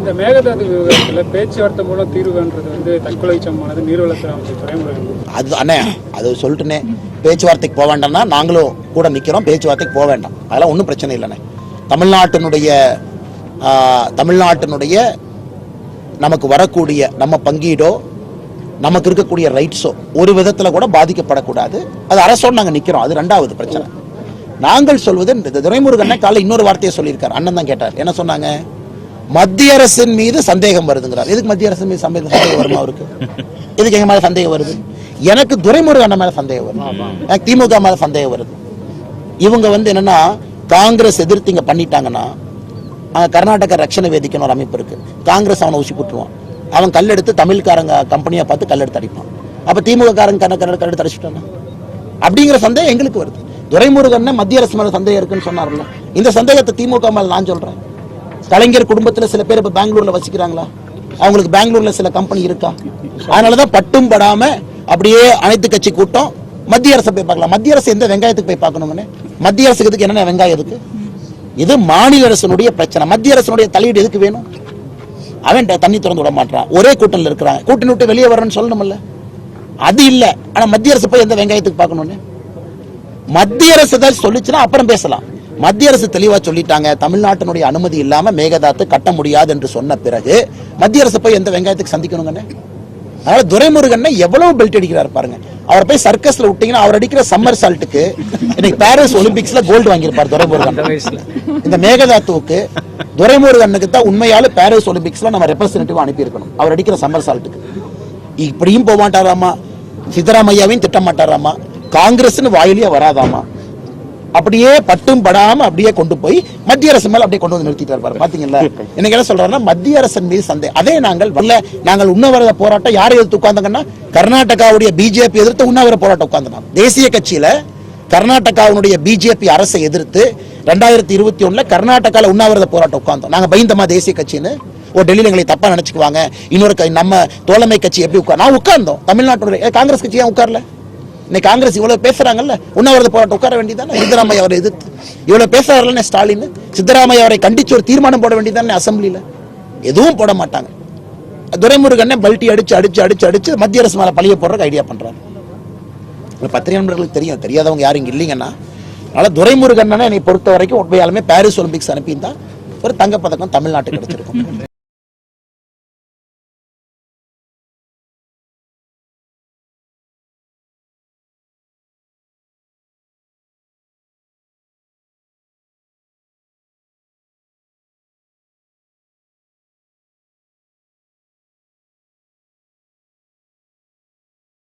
இந்த மேகதாது விவகாரத்தில் பேச்சுவார்த்தை மூலம் தீர்வுன்றது வந்து தற்கொலை சமமானது நீர்வளத்துறை அமைச்சர் துறைமுருகன் அது அண்ணே அது சொல்லிட்டுனே பேச்சுவார்த்தைக்கு போக வேண்டாம்னா நாங்களும் கூட நிற்கிறோம் பேச்சுவார்த்தைக்கு போக வேண்டாம். அதெல்லாம் ஒன்றும் பிரச்சனை இல்லைண்ணே. தமிழ்நாட்டினுடைய தமிழ்நாட்டினுடைய நமக்கு வரக்கூடிய நம்ம பங்கீடோ நமக்கு இருக்கக்கூடிய ரைட்ஸோ ஒரு விதத்தில் கூட பாதிக்கப்படக்கூடாது. அது அரசோடு நாங்கள் நிற்கிறோம் அது ரெண்டாவது பிரச்சனை. நாங்கள் சொல்வது இந்த துரைமுருகன் காலைல இன்னொரு வார்த்தையை சொல்லியிருக்கார். அண்ணன் தான் கேட்டார். என்ன சொன்னாங்க? மத்திய அரசின் மீது சந்தேகம் வருதுங்கிறார். எதுக்கு மத்திய அரசின் மீது சந்தேகம் சந்தேகம் வருமா அவருக்கு? எதுக்கு எங்க மேல சந்தேகம் வருது? எனக்கு துரைமுருகன் மேல சந்தேகம் வருது. எனக்கு திமுக மேல சந்தேகம் வருது. இவங்க வந்து என்னன்னா காங்கிரஸ் எதிர்த்து இங்க பண்ணிட்டாங்கன்னா கர்நாடக ரட்சண வேதிக்குன்னு ஒரு அமைப்பு இருக்கு. காங்கிரஸ் அவனை ஊசி போட்டுருவான். அவன் கல்லெடுத்து தமிழ்காரங்க கம்பெனியை பார்த்து கல்லெடுத்து அடிப்பான். அப்ப திமுக காரங்க கல்லெடுத்து அடிச்சுட்டானா? அப்படிங்கிற சந்தேகம் எங்களுக்கு வருது. துரைமுருகன் மத்திய அரசு மேல சந்தேகம் இருக்குன்னு சொன்னார்ல. இந்த சந்தேகத்தை திமுக மேல நான் சொல்றேன். கலைஞர் குடும்பத்துல சில பேர் இப்போ பெங்களூர்ல வசிக்கிறாங்களா? அவங்களுக்கு பெங்களூர்ல சில கம்பெனி இருக்கா? அதனாலதான் பட்டும் படாம அப்படியே அனைத்து கட்சி கூட்டம் மத்திய அரசை போய் பார்க்கலாம். மத்திய அரசு எந்த வெங்காயத்துக்கு போய் பார்க்கணுங்கன்னு மத்திய அரசுக்கு இதுக்கு என்னென்ன வெங்காயம் இருக்கு? இது மாநில அரசனுடைய பிரச்சனை. மத்திய அரசனுடைய தலையீடு எதுக்கு வேணும்? அவன் தண்ணி திறந்து விட மாட்டான் ஒரே கூட்டணியில் இருக்கிறான். கூட்டணி விட்டு வெளியே வரணும்னு சொல்லணும்ல. அது இல்ல. ஆனா மத்திய அரசு போய் எந்த வெங்காயத்துக்கு பார்க்கணும்னு? மத்திய அரசு தான் சொல்லிச்சுன்னா அப்புறம் பேசலாம். மத்திய அரசு தெளிவா சொல்லிட்டாங்க. தமிழ்நாட்டினுடைய அனுமதி இல்லாம மேகதாத்து கட்ட முடியாது என்று சொன்ன பிறகு மத்திய அரசு போய் எந்த வெங்காயத்துக்கு சந்திக்கணுங்கன்னு அதனால துரைமுருகன் எவ்வளவு பெல்ட் அடிக்கிறார் பாருங்க. அவர் போய் சர்க்கஸ்ல விட்டீங்கன்னா அவர் அடிக்கிற சம்மர் சால்ட்டுக்கு இன்னைக்கு பாரிஸ் ஒலிம்பிக்ஸ்ல கோல்டு வாங்கியிருப்பார் துரைமுருகன். இந்த மேகதாத்துவுக்கு துரைமுருகனுக்கு தான் உண்மையால பாரிஸ் ஒலிம்பிக்ஸ்ல நம்ம ரெப்ரசன்டேட்டிவ் அனுப்பியிருக்கணும். அவர் அடிக்கிற சம்மர் சால்ட்டுக்கு இப்படியும் போக மாட்டாராமா சித்தராமையாவையும் திட்ட மாட்டாராமா காங்கிரஸ்னு வாயிலேயே வராதாமா? அப்படியே பட்டும் படாம அப்படியே கொண்டு போய் மத்திய அரசு மேல அப்படியே கொண்டு வந்து நிறுத்திட்டு இருப்பாரு பாத்தீங்களா எனக்கு என்ன சொல்றாருன்னா மத்திய அரசின் மீது சந்தை அதே நாங்கள் வரல நாங்கள் உண்ணாவிரத போராட்டம் யாரை எதிர்த்து உட்கார்ந்தாங்கன்னா கர்நாடகாவுடைய பிஜேபி எதிர்த்து உண்ணாவிரத போராட்டம் உட்கார்ந்தோம் தேசிய கட்சியில கர்நாடகாவுடைய பிஜேபி அரசை எதிர்த்து ரெண்டாயிரத்தி இருபத்தி ஒண்ணுல கர்நாடகால உண்ணாவிரத போராட்டம் உட்கார்ந்தோம். நாங்க பயந்தமா தேசிய கட்சின்னு? ஓ டெல்லியில் எங்களை தப்பா நினைச்சுக்குவாங்க. இன்னொரு க- நம்ம தோழமை கட்சி எப்படி உட்கார்? நான் உட்கார்ந்தோம். தமிழ்நாட்டுடைய காங்கிரஸ் கட்சி ஏன் உட்கார்ல? இன்னைக்கு காங்கிரஸ் இவ்வளவு பேசுறாங்கல்ல உண்ணாவிரத போராட்டம் உட்கார வேண்டியதானே சித்தராமையா அவரை எதிர்த்து. இவ்வளவு பேசுறாருல்ல ஸ்டாலின். சித்தராமையா அவரை கண்டிச்சு ஒரு தீர்மானம் போட வேண்டியதானே அசம்பிளில எதுவும் போட மாட்டாங்க. துரைமுருகனை பல்ட்டி அடிச்சு அடிச்சு அடிச்சு அடிச்சு மத்திய அரசு மேல பழிய போடுறதுக்கு ஐடியா பண்றாரு. பத்திரிகை நண்பர்களுக்கு தெரியும் தெரியாதவங்க யாரும் இங்க இல்லைங்கன்னா அதனால துரைமுருகன் என்னை பொறுத்த வரைக்கும் உண்மையாலுமே பாரிஸ் ஒலிம்பிக்ஸ் அனுப்பியிருந்தா ஒரு தங்கப்பதக்கம் தமிழ்நாட்டுக்கு கிடைச்சிருக்கும்.